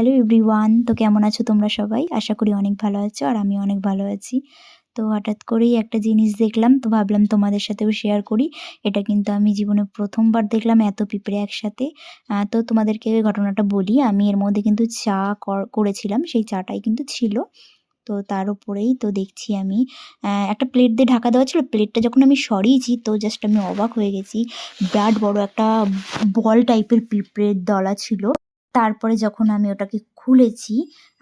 Hello everyone তো কেমন আছো তোমরা সবাই? আশা করি অনেক ভালো আছো আর আমি অনেক ভালো আছি। তো হঠাৎ করেই একটা জিনিস দেখলাম, তো ভাবলাম তোমাদের সাথেও শেয়ার করি। এটা কিন্তু আমি জীবনে প্রথমবার দেখলাম এত পিঁপড়ে একসাথে। তো তোমাদেরকে ঘটনাটা বলি, আমি এর মধ্যে কিন্তু চা কর- করেছিলাম, সেই চাটাই কিন্তু ছিল। তো তার উপরেই তো দেখছি আমি একটা প্লেট দিয়ে ঢাকা দেওয়া ছিল প্লেটটা যখন আমি সরিয়েছি, তো জাস্ট আমি অবাক হয়ে গেছি। বিরাট বড় একটা বল টাইপের পিঁপড়ের দলা ছিল। তারপরে যখন আমি ওটাকে খুলেছি,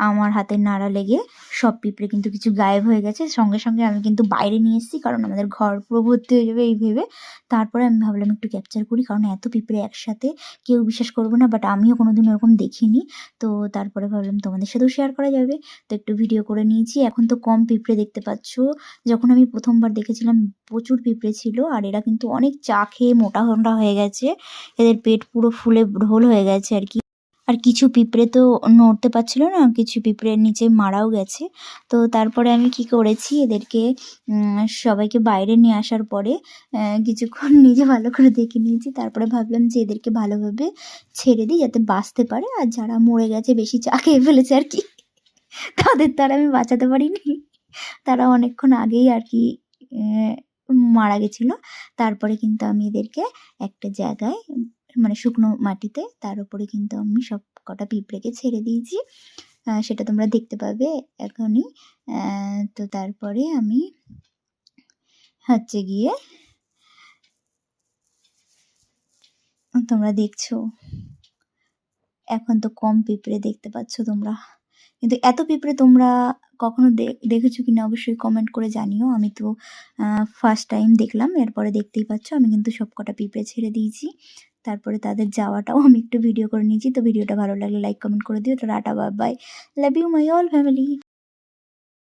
আমার হাতে নাড়া লেগে সব পিঁপড়ে কিন্তু কিছু গায়েব হয়ে গেছে। সঙ্গে সঙ্গে আমি কিন্তু বাইরে নিয়ে এসেছি, কারণ আমাদের ঘর পুরো ভর্তি হয়ে যাবে এই ভেবে। তারপরে আমি ভাবলাম একটু ক্যাপচার করি, কারণ এত পিঁপড়ে একসাথে কেউ বিশ্বাস করবে না বাট আমিও কোনোদিন ওরকম দেখিনি। তো তারপরে ভাবলাম তোমাদের সাথেও শেয়ার করা যাবে। তো একটু ভিডিও করে নিয়েছি। এখন তো কম পিঁপড়ে দেখতে পাচ্ছ। যখন আমি প্রথমবার দেখেছিলাম, প্রচুর পিঁপড়ে ছিল, আর এরা কিন্তু অনেক চা খেয়ে মোটা মোটা হয়ে গেছে। এদের পেট পুরো ফুলে ঢোল হয়ে গেছে আর কি। আর কিছু পিঁপড়ে তো নড়তে পারছিল না, কিছু পিঁপড়ের নিচে মারাও গেছে। তো তারপরে আমি কি করেছি, এদেরকে সবাইকে বাইরে নিয়ে আসার পরে কিছুক্ষণ নিজে ভালো করে দেখে নিয়েছি। তারপরে ভাবলাম যে এদেরকে ভালোভাবে ছেড়ে দিই যাতে বাঁচতে পারে। আর যারা মরে গেছে, বেশি চা খেয়ে ফেলেছে আর কি। তাদের তো আর আমি বাঁচাতে পারিনি। তারা অনেকক্ষণ আগেই আর কি মারা গেছিল। তারপরে কিন্তু আমি এদেরকে একটা জায়গায় মানে শুকনো মাটিতে, তার উপরে কিন্তু আমি সব কটা পিঁপড়েকে ছেড়ে দিয়েছি। সেটা তোমরা দেখতে পাবে এখনই। তো তারপরে আমি হচ্ছে গিয়ে তোমরা দেখছ, এখন তো কম পিঁপড়ে দেখতে পাচ্ছ তোমরা। কিন্তু এত পিঁপড়ে তোমরা কখনো দেখেছ কিনা অবশ্যই কমেন্ট করে জানিও। আমি তো ফার্স্ট টাইম দেখলাম, এরপরে দেখতেই পাচ্ছ, আমি কিন্তু সব কটা পিঁপড়ে ছেড়ে দিয়েছি। তারপরে তাদের যাওয়াটাও আমি একটু ভিডিও করে নিয়েছি। তো ভিডিওটা ভালো লাগলে লাইক কমেন্ট করে দিও। তো রাটা bye bye love you my all family